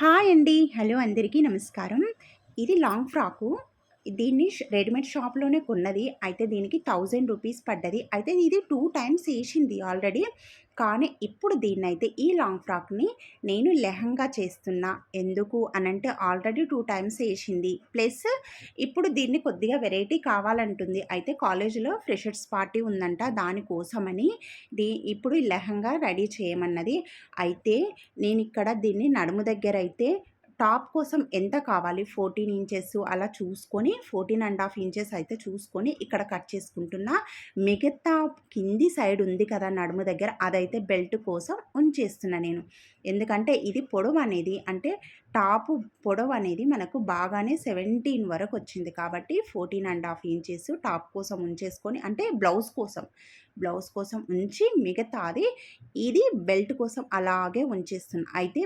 Hi అండి. Hello అందరికీ నమస్కారం. ఇది లాంగ్ ఫ్రాకు. దీన్ని రెడీమేడ్ షాప్లోనే కొన్నది. అయితే దీనికి థౌజండ్ రూపీస్ పడ్డది. అయితే ఇది టూ టైమ్స్ వేసింది ఆల్రెడీ. కానీ ఇప్పుడు దీన్ని అయితే ఈ లాంగ్ ఫ్రాక్ని నేను లెహంగా చేస్తున్నా. ఎందుకు అనంటే ఆల్రెడీ టూ టైమ్స్ వేసింది. ప్లస్ ఇప్పుడు దీన్ని కొద్దిగా వెరైటీ కావాలంటుంది. అయితే కాలేజీలో ఫ్రెషర్స్ పార్టీ ఉందంట దానికోసమని దీ ఇప్పుడు లెహంగా రెడీ చేయమన్నది. అయితే నేను ఇక్కడ దీన్ని నడుము దగ్గర అయితే టాప్ కోసం ఎంత కావాలి? ఫోర్టీన్ ఇంచెస్ అలా చూసుకొని ఫోర్టీన్ అండ్ హాఫ్ ఇంచెస్ అయితే చూసుకొని ఇక్కడ కట్ చేసుకుంటున్నా. మిగతా కింది సైడ్ ఉంది కదా నడుము దగ్గర అదైతే బెల్ట్ కోసం ఉంచేస్తున్నా నేను. ఎందుకంటే ఇది పొడవు అనేది అంటే టాప్ పొడవు అనేది మనకు బాగానే సెవెంటీన్ వరకు వచ్చింది కాబట్టి fourteen and half inches top కోసం ఉంచేసుకొని అంటే బ్లౌజ్ కోసం బ్లౌజ్ కోసం ఉంచి మిగతాది ఇది బెల్ట్ కోసం అలాగే ఉంచేస్తున్నా. అయితే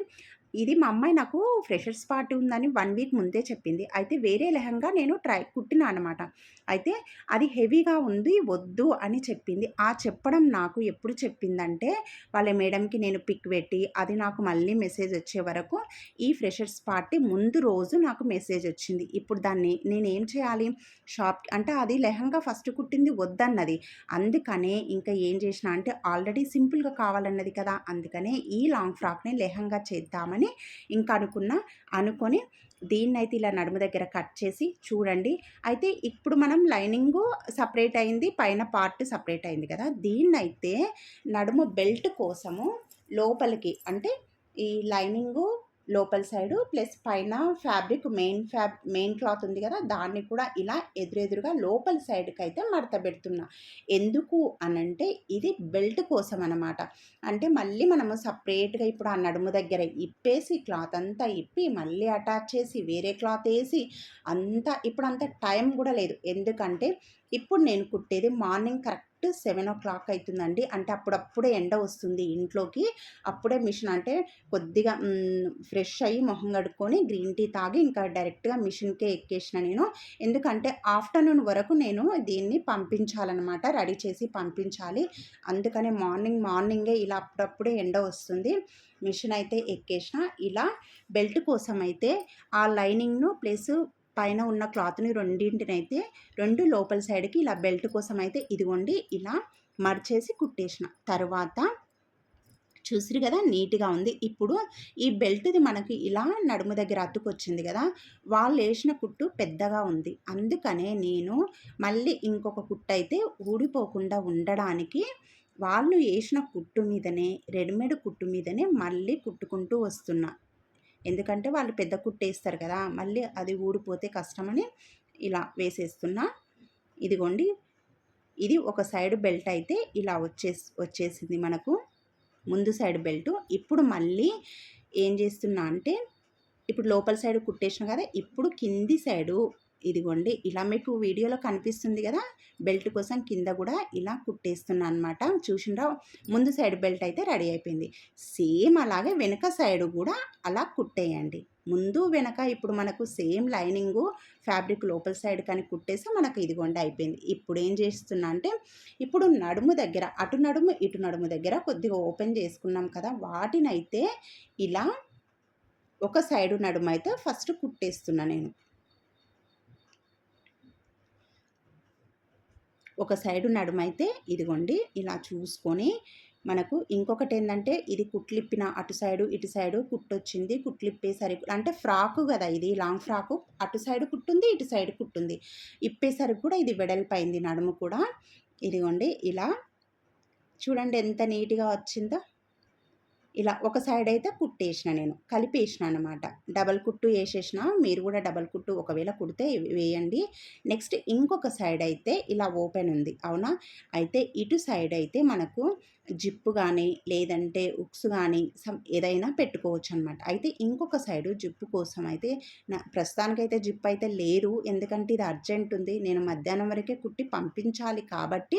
ఇది మా అమ్మాయి నాకు ఫ్రెషర్స్ పార్టీ ఉందని వన్ వీక్ ముందే చెప్పింది. అయితే వేరే లెహంగా నేను ట్రై కుట్టినా అనమాట అయితే అది హెవీగా ఉంది వద్దు అని చెప్పింది. ఆ చెప్పడం నాకు ఎప్పుడు చెప్పిందంటే వాళ్ళ మేడంకి నేను పిక్ పెట్టి అది నాకు మళ్ళీ మెసేజ్ వచ్చే వరకు ఈ ఫ్రెషర్స్ పార్టీ ముందు రోజు నాకు మెసేజ్ వచ్చింది. ఇప్పుడు దాన్ని నేను ఏం చేయాలి? షాప్ అంటే అది లెహంగా ఫస్ట్ కుట్టింది వద్దన్నది. అందుకనే ఇంకా ఏం చేసిన అంటే ఆల్రెడీ సింపుల్గా కావాలన్నది కదా. అందుకనే ఈ లాంగ్ ఫ్రాక్ని లెహంగా చేద్దామని అని ఇంకా అనుకున్నా అనుకొని దీన్నైతే ఇలా నడుము దగ్గర కట్ చేసి చూడండి. అయితే ఇప్పుడు మనం లైనింగు సపరేట్ అయింది పైన పార్ట్ సపరేట్ అయింది కదా. దీన్నైతే నడుము బెల్ట్ కోసము లోపలికి అంటే ఈ లైనింగు లోపల సైడు ప్లస్ పైన fabric main fab main cloth ఉంది కదా దాన్ని కూడా ఇలా ఎదురెదురుగా లోపల సైడ్కి అయితే మడత పెడుతున్నా. ఎందుకు అనంటే ఇది బెల్ట్ కోసం అనమాట అంటే మళ్ళీ మనము సపరేట్గా ఇప్పుడు ఆ నడుము దగ్గర ఇప్పేసి క్లాత్ అంతా ఇప్పి మళ్ళీ అటాచ్ చేసి వేరే క్లాత్ వేసి అంతా ఇప్పుడు అంత టైం కూడా లేదు. ఎందుకంటే ఇప్పుడు నేను కుట్టేది morning correct seven o'clock అవుతుందండి అంటే అప్పుడప్పుడే ఎండ వస్తుంది ఇంట్లోకి. అప్పుడే మిషన్ అంటే కొద్దిగా ఫ్రెష్ అయ్యి మొహం కడుక్కొని గ్రీన్ టీ తాగి ఇంకా డైరెక్ట్గా మిషన్కే ఎక్కేసిన నేను. ఎందుకంటే ఆఫ్టర్నూన్ వరకు నేను దీన్ని పంపించాలన్నమాట రెడీ చేసి పంపించాలి. అందుకనే మార్నింగ్ మార్నింగే ఇలా అప్పుడప్పుడే ఎండ వస్తుంది. మిషన్ అయితే ఎక్కేసిన. ఇలా బెల్ట్ కోసం అయితే ఆ లైనింగ్ను ప్లస్ పైన ఉన్న క్లాత్ని రెండింటినైతే రెండు లోపల సైడ్కి ఇలా బెల్ట్ కోసం అయితే ఇదిగోండి ఇలా మర్చేసి కుట్టేసిన. తర్వాత చూసిరు కదా నీట్గా ఉంది. ఇప్పుడు ఈ బెల్ట్ది మనకి ఇలా నడుము దగ్గర అతుకొచ్చింది కదా వాళ్ళు వేసిన కుట్టు పెద్దగా ఉంది. అందుకనే నేను మళ్ళీ ఇంకొక కుట్టు అయితే ఊడిపోకుండా ఉండడానికి వాళ్ళు వేసిన కుట్టు మీదనే రెడీమేడ్ కుట్టు మీదనే మళ్ళీ కుట్టుకుంటూ వస్తున్నా. ఎందుకంటే వాళ్ళు పెద్ద కుట్టేస్తారు కదా మళ్ళీ అది ఊడిపోతే కష్టమని ఇలా వేసేస్తున్నా. ఇదిగోండి ఇది ఒక సైడ్ బెల్ట్ అయితే ఇలా వచ్చేసి వచ్చేసింది మనకు. ముందు సైడ్ బెల్ట్. ఇప్పుడు మళ్ళీ ఏం చేస్తున్నా అంటే ఇప్పుడు లోపల సైడ్ కుట్టేసిన కదా ఇప్పుడు కింది సైడు ఇదిగోండి ఇలా మీకు వీడియోలో కనిపిస్తుంది కదా బెల్ట్ కోసం కింద కూడా ఇలా కుట్టేస్తున్నా అనమాట చూసినరా ముందు సైడ్ బెల్ట్ అయితే రెడీ అయిపోయింది. సేమ్ అలాగే వెనక సైడ్ కూడా అలా కుట్టేయండి. ముందు వెనక ఇప్పుడు మనకు సేమ్ లైనింగు ఫ్యాబ్రిక్ లోపల సైడ్ కానీ కుట్టేసి మనకు ఇదిగోండి అయిపోయింది. ఇప్పుడు ఏం చేస్తున్నా అంటే ఇప్పుడు నడుము దగ్గర అటు నడుము ఇటు నడుము దగ్గర కొద్దిగా ఓపెన్ చేసుకున్నాం కదా వాటినైతే ఇలా ఒక సైడు నడుము అయితే ఫస్ట్ కుట్టేస్తున్నా నేను. ఒక సైడు నడుమైతే ఇదిగోండి ఇలా చూసుకొని మనకు ఇంకొకటి ఏంటంటే ఇది కుట్లిప్పిన అటు సైడు ఇటు సైడు కుట్టొచ్చింది కుట్లిప్పేసరికి అంటే ఫ్రాకు కదా ఇది లాంగ్ ఫ్రాకు. అటు సైడు కుట్టుంది ఇటు సైడు కుట్టుంది. ఇప్పేసరికి కూడా ఇది వెడల్పైంది నడుము కూడా. ఇదిగోండి ఇలా చూడండి ఎంత నీట్గా వచ్చిందో. ఇలా ఒక సైడ్ అయితే కుట్టేసిన నేను కలిపేసిన అనమాట డబల్ కుట్టు వేసేసిన మీరు కూడా డబల్ కుట్టు ఒకవేళ కుడితే వేయండి. నెక్స్ట్ ఇంకొక సైడ్ అయితే ఇలా ఓపెన్ ఉంది అవునా? అయితే ఇటు సైడ్ అయితే మనకు జిప్పు కానీ లేదంటే ఉక్స్ కానీ సమ్ ఏదైనా పెట్టుకోవచ్చు అనమాట అయితే ఇంకొక సైడు జిప్పు కోసం అయితే నా ప్రస్తుతానికైతే జిప్ అయితే లేదు. ఎందుకంటే ఇది అర్జెంట్ ఉంది. నేను మధ్యాహ్నం వరకే కుట్టి పంపించాలి కాబట్టి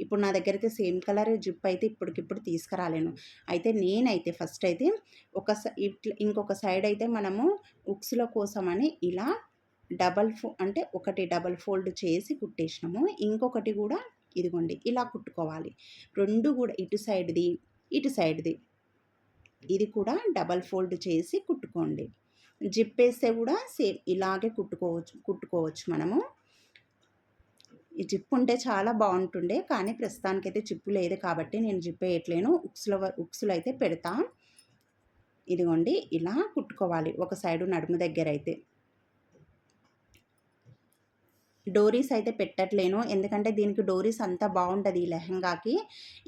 ఇప్పుడు నా దగ్గర అయితే సేమ్ కలర్ జిప్ అయితే ఇప్పటికిప్పుడు తీసుకురాలేను. అయితే నేను అయితే ఫస్ట్ అయితే ఒక ఇట్లా ఇంకొక సైడ్ అయితే మనము ఉక్స్ల కోసమని ఇలా డబల్ ఫో అంటే ఒకటి డబల్ ఫోల్డ్ చేసి కుట్టేసినాము. ఇంకొకటి కూడా ఇదిగోండి ఇలా కుట్టుకోవాలి. రెండు కూడా ఇటు సైడ్ది ఇటు సైడ్ది ఇది కూడా డబల్ ఫోల్డ్ చేసి కుట్టుకోండి. జిప్ వేస్తే కూడా సేమ్ ఇలాగే కుట్టుకోవచ్చు కుట్టుకోవచ్చు మనము. ఈ జిప్ ఉంటే చాలా బాగుంటుండే కానీ ప్రస్తుతానికైతే జిప్పు లేదు కాబట్టి నేను జిప్ వేయట్లేను. ఉక్సుల ఉక్సులు అయితే పెడతా. ఇదిగోండి ఇలా కుట్టుకోవాలి. ఒక సైడు నడుము దగ్గర అయితే. డోరీస్ అయితే పెట్టట్లేను. ఎందుకంటే దీనికి డోరీస్ అంతా బాగుంటుంది ఈ లెహంగాకి.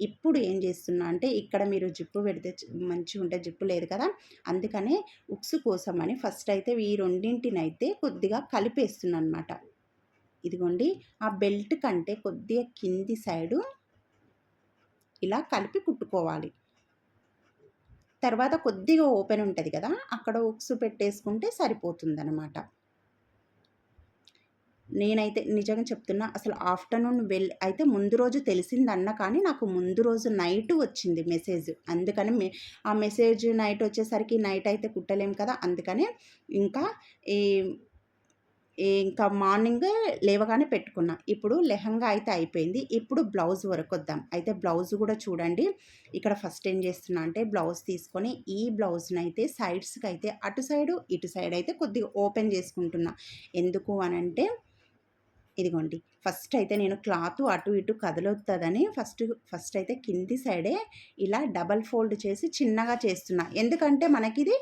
ఇప్పుడు ఏం చేస్తున్నా అంటే ఇక్కడ మీరు జిప్పు పెడితే మంచిగా ఉంటే జిప్పు లేదు కదా. అందుకనే ఉక్సు కోసం అని ఫస్ట్ అయితే ఈ రెండింటినైతే కొద్దిగా కలిపేస్తున్నాను అనమాట ఇదిగోండి ఆ బెల్ట్ కంటే కొద్దిగా కింది సైడు ఇలా కలిపి కుట్టుకోవాలి. తర్వాత కొద్దిగా ఓపెన్ ఉంటుంది కదా అక్కడ ఉక్సు పెట్టేసుకుంటే సరిపోతుందనమాట నేనైతే నిజంగా చెప్తున్నా అసలు ఆఫ్టర్నూన్ వెల్ అయితే ముందు రోజు తెలిసిందన్న కానీ నాకు ముందు రోజు నైట్ వచ్చింది మెసేజ్. అందుకని మే ఆ మెసేజ్ నైట్ వచ్చేసరికి నైట్ అయితే కుట్టలేం కదా అందుకనే ఇంకా ఈ ఇంకా మార్నింగ్ లేవగానే పెట్టుకున్నా. ఇప్పుడు లెహంగా అయితే అయిపోయింది. ఇప్పుడు బ్లౌజ్ వరకు వద్దాం. అయితే బ్లౌజ్ కూడా చూడండి. ఇక్కడ ఫస్ట్ ఏం చేస్తున్నా అంటే బ్లౌజ్ తీసుకొని ఈ బ్లౌజ్ని అయితే సైడ్స్కి అయితే అటు సైడు ఇటు సైడ్ అయితే కొద్దిగా ఓపెన్ చేసుకుంటున్నా. ఎందుకు అని అంటే ఇదిగోండి. ఫస్ట్ అయితే నేను క్లాత్ అటు ఇటు కదలొద్దని ఫస్ట్ ఫస్ట్ అయితే కింది సైడే ఇలా డబల్ ఫోల్డ్ చేసి చిన్నగా చేస్తున్నా. ఎందుకంటే మనకి ఇది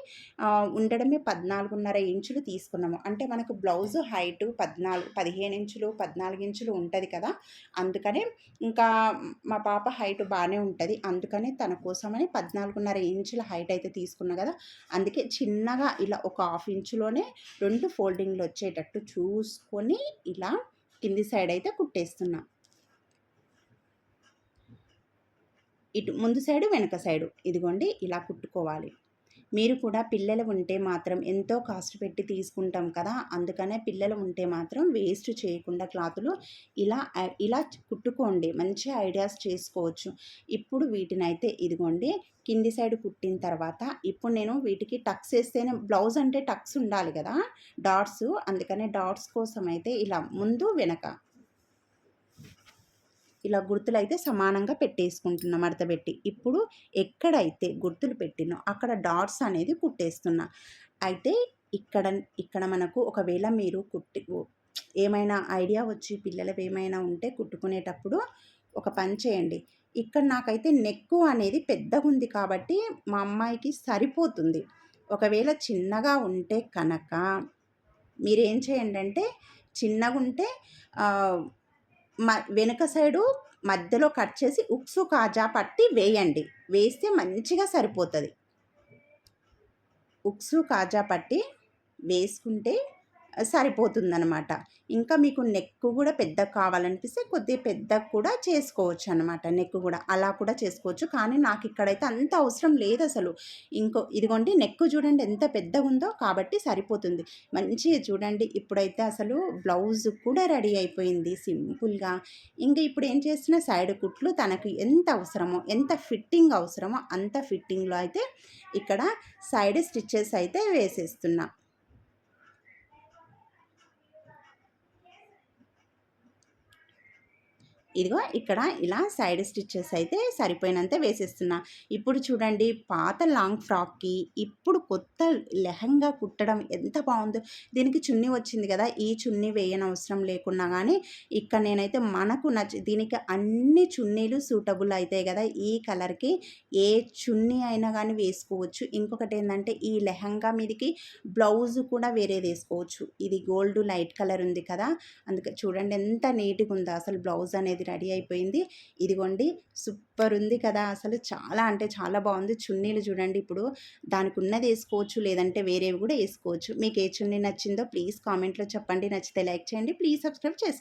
ఉండడమే పద్నాలుగున్నర ఇంచులు తీసుకున్నాము. అంటే మనకు బ్లౌజ్ హైట్ పద్నాలుగు పదిహేను ఇంచులు పద్నాలుగు ఇంచులు ఉంటుంది కదా. అందుకనే ఇంకా మా పాప హైట్ బాగానే ఉంటుంది. అందుకనే తన కోసమని పద్నాలుగున్నర ఇంచుల హైట్ అయితే తీసుకున్నా కదా. అందుకే చిన్నగా ఇలా ఒక హాఫ్ ఇంచులోనే రెండు ఫోల్డింగ్లు వచ్చేటట్టు చూసుకొని ఇలా కింది సైడ్ అయితే కుట్టేస్తున్నా. ఇటు ముందు సైడు వెనక సైడు ఇదిగోండి ఇలా కుట్టుకోవాలి. మీరు కూడా పిల్లలు ఉంటే మాత్రం ఎంతో కాస్ట్ పెట్టి తీసుకుంటాం కదా. అందుకనే పిల్లలు ఉంటే మాత్రం వేస్ట్ చేయకుండా క్లాతులు ఇలా ఇలా కుట్టుకోండి. మంచి ఐడియాస్ చేసుకోవచ్చు. ఇప్పుడు వీటిని అయితే ఇదిగోండి. కింది సైడ్ కుట్టిన తర్వాత ఇప్పుడు నేను వీటికి టక్స్ వేస్తేనే బ్లౌజ్ అంటే టక్స్ ఉండాలి కదా. డాట్స్ అందుకనే డాట్స్ కోసం అయితే ఇలా ముందు వెనక ఇలా గుర్తులు అయితే సమానంగా పెట్టేసుకుంటున్నా మడతపెట్టి ఇప్పుడు ఎక్కడైతే గుర్తులు పెట్టినో అక్కడ డాట్స్ అనేది కుట్టేస్తున్నా. అయితే ఇక్కడ ఇక్కడ మనకు ఒకవేళ మీరు కుట్టి ఏమైనా ఐడియా వచ్చి పిల్లలకు ఏమైనా ఉంటే కుట్టుకునేటప్పుడు ఒక పని చేయండి. ఇక్కడ నాకైతే నెక్కు అనేది పెద్దగా ఉంది కాబట్టి మా అమ్మాయికి సరిపోతుంది. ఒకవేళ చిన్నగా ఉంటే కనుక మీరేం చేయండి అంటే చిన్నగా ఉంటే మ వెనుక సైడు మధ్యలో కట్ చేసి ఉక్సు కాజా పట్టి వేయండి. వేస్తే మంచిగా సరిపోతుంది. ఉక్సు కాజా పట్టి వేసుకుంటే సరిపోతుందనమాట. ఇంకా మీకు నెక్ కూడా పెద్ద కావాలనిపిస్తే కొద్దిగా పెద్ద కూడా చేసుకోవచ్చు అనమాట. నెక్ కూడా అలా కూడా చేసుకోవచ్చు. కానీ నాకు ఇక్కడైతే అంత అవసరం లేదు అసలు. ఇంకో ఇదిగోండి నెక్ చూడండి ఎంత పెద్దగా ఉందో కాబట్టి సరిపోతుంది. మంచిగా చూడండి ఇప్పుడైతే అసలు బ్లౌజ్ కూడా రెడీ అయిపోయింది సింపుల్గా. ఇంకా ఇప్పుడు ఏం చేసిన సైడ్ కుట్లు తనకు ఎంత అవసరమో ఎంత ఫిట్టింగ్ అవసరమో అంత ఫిట్టింగ్లో అయితే ఇక్కడ సైడ్ స్టిచ్చెస్ అయితే వేసేస్తున్నా. ఇదిగో ఇక్కడ ఇలా సైడ్ స్టిచ్చెస్ అయితే సరిపోయినంత వేసేస్తున్నా. ఇప్పుడు చూడండి పాత లాంగ్ ఫ్రాక్కి ఇప్పుడు కొత్త లెహంగా కుట్టడం ఎంత బాగుందో. దీనికి చున్నీ వచ్చింది కదా ఈ చున్నీ వేయని అవసరం లేకున్నా కానీ ఇక్కడ నేనైతే మనకు నచ్చి దీనికి అన్ని చున్నీలు సూటబుల్ అవుతాయి కదా ఈ కలర్కి ఏ చున్నీ అయినా కానీ వేసుకోవచ్చు. ఇంకొకటి ఏంటంటే ఈ లెహంగా మీదకి బ్లౌజ్ కూడా వేరే వేసుకోవచ్చు. ఇది గోల్డ్ లైట్ కలర్ ఉంది కదా అందుకే చూడండి ఎంత నీట్గా ఉందో. అసలు బ్లౌజ్ అనేది అది రెడీ అయిపోయింది. ఇదిగోండి సూపర్ ఉంది కదా అసలు. చాలా అంటే చాలా బాగుంది. చున్నీలు చూడండి ఇప్పుడు. దానికి ఉన్నది వేసుకోవచ్చు లేదంటే వేరేవి కూడా వేసుకోవచ్చు. మీకు ఏ చున్నీ నచ్చిందో ప్లీజ్ కామెంట్లో చెప్పండి. నచ్చితే లైక్ చేయండి. ప్లీజ్ సబ్స్క్రైబ్ చేసుకోండి.